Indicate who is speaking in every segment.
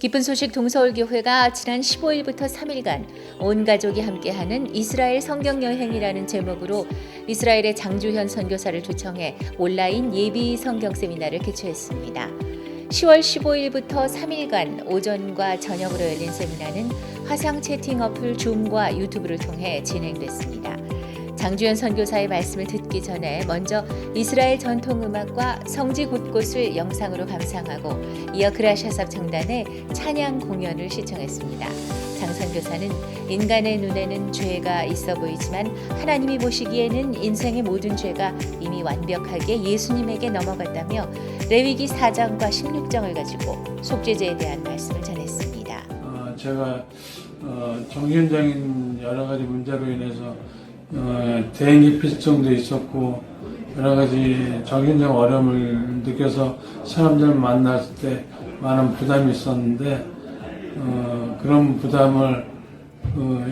Speaker 1: 기쁜 소식 동서울교회가 지난 15일부터 3일간 온 가족이 함께하는 이스라엘 성경 여행이라는 제목으로 이스라엘의 장주현 선교사를 초청해 온라인 예비 성경 세미나를 개최했습니다. 10월 15일부터 3일간 오전과 저녁으로 열린 세미나는 화상 채팅 어플 줌과 유튜브를 통해 진행됐습니다. 장주현 선교사의 말씀을 듣기 전에 먼저 이스라엘 전통 음악과 성지 곳곳을 영상으로 감상하고 이어 그라샤삽 장단의 찬양 공연을 시청했습니다. 장 선교사는 인간의 눈에는 죄가 있어 보이지만 하나님이 보시기에는 인생의 모든 죄가 이미 완벽하게 예수님에게 넘어갔다며 레위기 4장과 16장을 가지고 속죄제에 대한 말씀을 전했습니다.
Speaker 2: 어, 제가 어, 정신적인 여러 가지 문제로 인해서 어, 대인기피증도 있었고 여러 가지 정신적 어려움을 느껴서 사람들 만났을 때 많은 부담이 있었는데 어, 그런 부담을 어,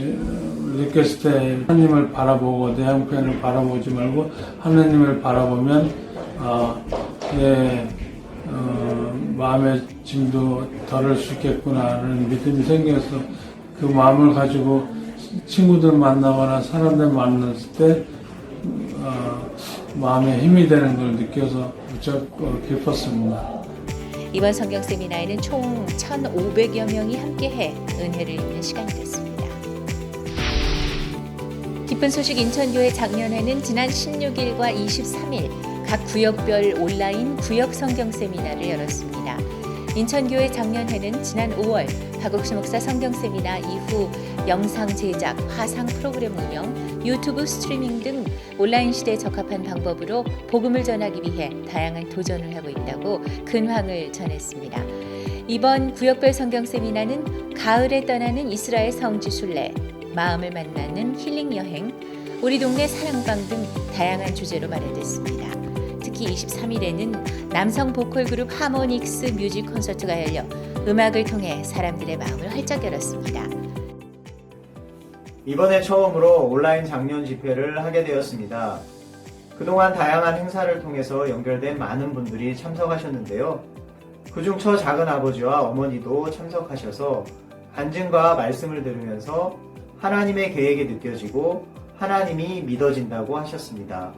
Speaker 2: 느꼈을 때 하나님을 바라보고 내 형편을 바라보지 말고 하나님을 바라보면 아, 내 어, 마음의 짐도 덜을 수 있겠구나라는 믿음이 생겨서 그 마음을 가지고 친구들 만나거나 사람들 만났을 때 어, 마음에 힘이 되는 걸 느껴서 무척 어, 기뻤습니다.
Speaker 1: 이번 성경 세미나에는 총 1,500여 명이 함께해 은혜를 입는 시간이 됐습니다. 기쁜 소식 인천교회 작년에는 지난 16일과 23일 각 구역별 온라인 구역 성경 세미나를 열었습니다. 인천교회 작년회는 지난 5월 박옥수 목사 성경 세미나 이후 영상 제작, 화상 프로그램 운영, 유튜브 스트리밍 등 온라인 시대에 적합한 방법으로 복음을 전하기 위해 다양한 도전을 하고 있다고 근황을 전했습니다. 이번 구역별 성경 세미나는 가을에 떠나는 이스라엘 성지 순례, 마음을 만나는 힐링 여행, 우리 동네 사랑방 등 다양한 주제로 마련됐습니다. 특히 23일에는 남성 보컬 그룹 하모닉스 뮤직 콘서트가 열려 음악을 통해 사람들의 마음을 활짝 열었습니다.
Speaker 3: 이번에 처음으로 온라인 작년 집회를 하게 되었습니다. 그동안 다양한 행사를 통해서 연결된 많은 분들이 참석하셨는데요. 그중 처 작은 아버지와 어머니도 참석하셔서 간증과 말씀을 들으면서 하나님의 계획이 느껴지고 하나님이 믿어진다고 하셨습니다.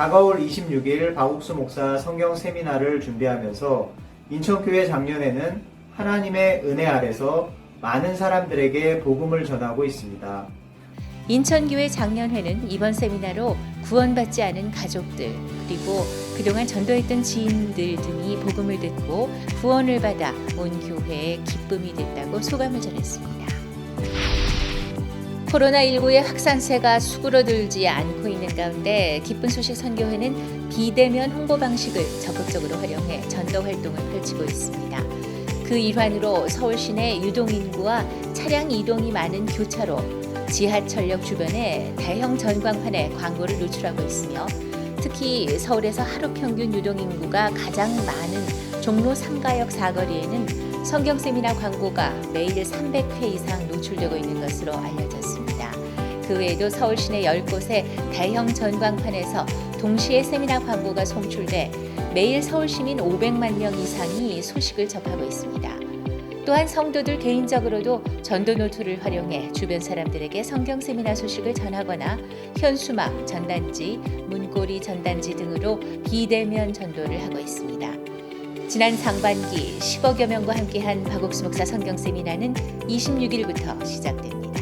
Speaker 3: 다가올 26일 박옥수 목사 성경 세미나를 준비하면서 인천교회 작년에는 하나님의 은혜 아래서 많은 사람들에게 복음을 전하고 있습니다.
Speaker 1: 인천교회 작년회는 이번 세미나로 구원받지 않은 가족들 그리고 그동안 전도했던 지인들 등이 복음을 듣고 구원을 받아 온 교회에 기쁨이 됐다고 소감을 전했습니다. 코로나19의 확산세가 수그러들지 않고 있는 가운데 기쁜 소식 선교회는 비대면 홍보 방식을 적극적으로 활용해 전도 활동을 펼치고 있습니다. 그 일환으로 서울 시내 유동 인구와 차량 이동이 많은 교차로, 지하철역 주변에 대형 전광판에 광고를 노출하고 있으며 특히 서울에서 하루 평균 유동 인구가 가장 많은 종로 3가역 사거리에는 성경 세미나 광고가 매일 300회 이상 노출되고 있는 것으로 알려졌습니다. 그 외에도 서울 시내 10곳의 대형 전광판에서 동시에 세미나 광고가 송출돼 매일 서울 시민 500만 명 이상이 소식을 접하고 있습니다. 또한 성도들 개인적으로도 전도 노트를 활용해 주변 사람들에게 성경 세미나 소식을 전하거나 현수막, 전단지, 문고리 전단지 등으로 비대면 전도를 하고 있습니다. 지난 상반기 10억여 명과 함께한 박옥수 목사 성경 세미나는 26일부터 시작됩니다.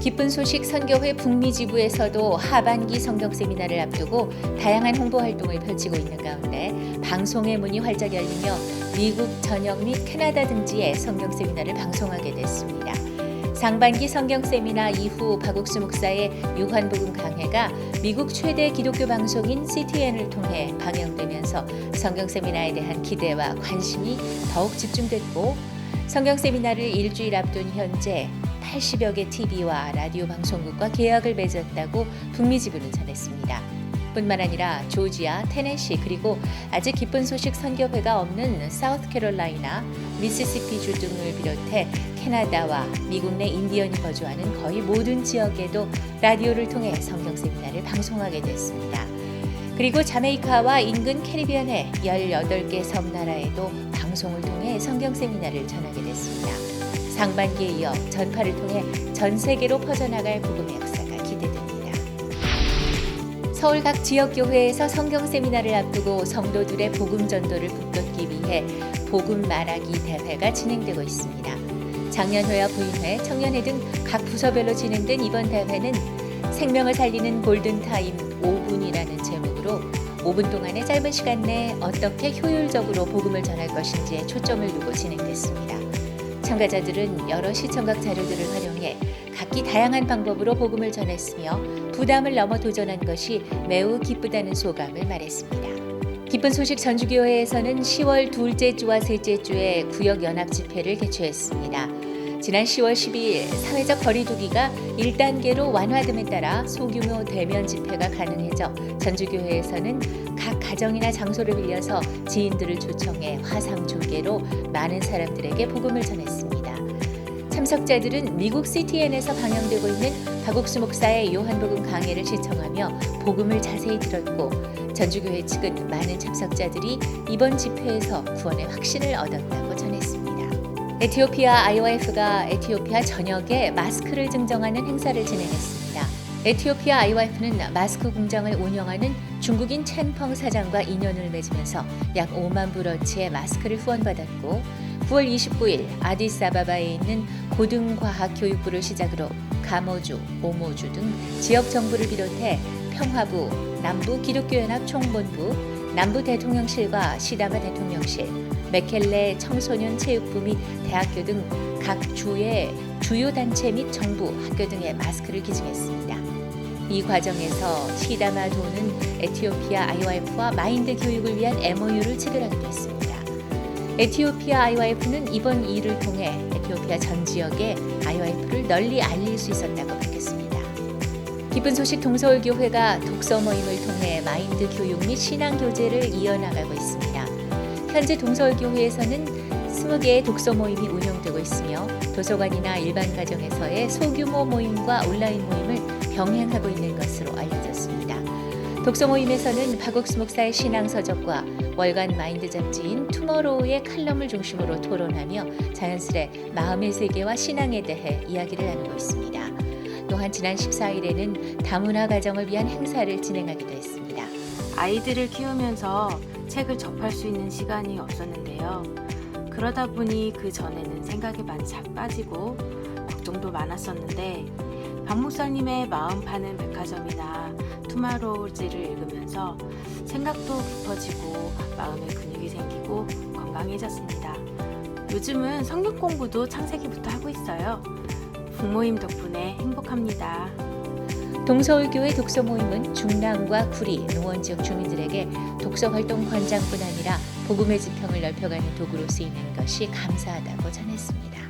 Speaker 1: 기쁜 소식 선교회 북미 지부에서도 하반기 성경 세미나를 앞두고 다양한 홍보 활동을 펼치고 있는 가운데 방송의 문이 활짝 열리며 미국 전역 및 캐나다 등지에 성경 세미나를 방송하게 됐습니다. 상반기 성경 세미나 이후 박옥수 목사의 유한복음 강해가 미국 최대 기독교 방송인 CTN을 통해 방영되면서 성경 세미나에 대한 기대와 관심이 더욱 집중됐고 성경 세미나를 일주일 앞둔 현재 80여 개 TV와 라디오 방송국과 계약을 맺었다고 북미 지부는 전했습니다. 뿐만 아니라 조지아, 테네시 그리고 아직 기쁜 소식 선교회가 없는 사우스캐롤라이나, 미시시피주 등을 비롯해 캐나다와 미국 내 인디언이 거주하는 거의 모든 지역에도 라디오를 통해 성경 세미나를 방송하게 됐습니다. 그리고 자메이카와 인근 캐리비안의 18개 섬나라에도 방송을 통해 성경 세미나를 전하게 됐습니다. 상반기에 이어 전파를 통해 전 세계로 퍼져나갈 복음의 기대됩니다. 서울 각 지역 교회에서 성경 세미나를 앞두고 성도들의 복음 전도를 북돋기 위해 복음 말하기 대회가 진행되고 있습니다. 장년회와 부인회, 청년회 등 각 부서별로 진행된 이번 대회는 생명을 살리는 골든타임 5분이라는 제목으로 5분 동안의 짧은 시간 내에 어떻게 효율적으로 복음을 전할 것인지에 초점을 두고 진행됐습니다. 참가자들은 여러 시청각 자료들을 활용해 각기 다양한 방법으로 복음을 전했으며 부담을 넘어 도전한 것이 매우 기쁘다는 소감을 말했습니다. 기쁜 소식 전주교회에서는 10월 둘째 주와 셋째 주에 구역 연합 집회를 개최했습니다. 지난 10월 12일 사회적 거리두기가 1단계로 완화됨에 따라 소규모 대면 집회가 가능해져 전주교회에서는 각 가정이나 장소를 빌려서 지인들을 초청해 화상 조계로 많은 사람들에게 복음을 전했습니다. 참석자들은 미국 CTN에서 방영되고 있는 박옥수 목사의 요한복음 강해를 시청하며 복음을 자세히 들었고 전주교회 측은 많은 참석자들이 이번 집회에서 구원의 확신을 얻었다고 전했습니다. 에티오피아 IOF가 에티오피아 전역에 마스크를 증정하는 행사를 진행했습니다. 에티오피아 IOF는 마스크 공장을 운영하는 중국인 첸펑 사장과 인연을 맺으면서 약 5만 불어치의 마스크를 후원받았고 9월 29일 아디스아바바에 있는 고등과학교육부를 시작으로 가모주, 오모주 등 지역 정부를 비롯해 평화부, 남부 기독교연합 총본부, 남부 대통령실과 시다마 대통령실, 메켈레 청소년 체육부 및 대학교 등 각 주의 주요 단체 및 정부, 학교 등에 마스크를 기증했습니다. 이 과정에서 시다마 도는 에티오피아 IOF와 마인드 교육을 위한 MOU를 체결하기도 했습니다. 에티오피아 IOF는 이번 일을 통해 에티오피아 전 지역에 IOF를 널리 알릴 수 있었다고 밝혔습니다. 기쁜 소식 동서울 교회가 독서 모임을 통해 마인드 교육 및 신앙 교제를 이어나가고 있습니다. 현재 동서울 교회에서는 20개의 독서 모임이 운영되고 있으며 도서관이나 일반 가정에서의 소규모 모임과 온라인 모임을 병행하고 있는 것으로 알려졌습니다. 독서 모임에서는 박옥수 목사의 신앙 서적과 월간 마인드 잡지인 투머로우의 칼럼을 중심으로 토론하며 자연스레 마음의 세계와 신앙에 대해 이야기를 나누고 있습니다. 또한 지난 14일에는 다문화 가정을 위한 행사를 진행하기도 했습니다.
Speaker 4: 아이들을 키우면서 책을 접할 수 있는 시간이 없었는데요. 그러다 보니 그 전에는 생각이 많이 자빠지고 걱정도 많았었는데 박 목사님의 마음 파는 백화점이나 투마로우즈를 읽으면서 생각도 깊어지고 마음에 근육이 생기고 건강해졌습니다. 요즘은 성경 공부도 창세기부터 하고 있어요. 부모님 덕분에 행복합니다.
Speaker 1: 동서울교회 독서 모임은 중랑과 구리, 노원 지역 주민들에게 독서 활동 권장뿐 아니라 복음의 지평을 넓혀가는 도구로 쓰이는 것이 감사하다고 전했습니다.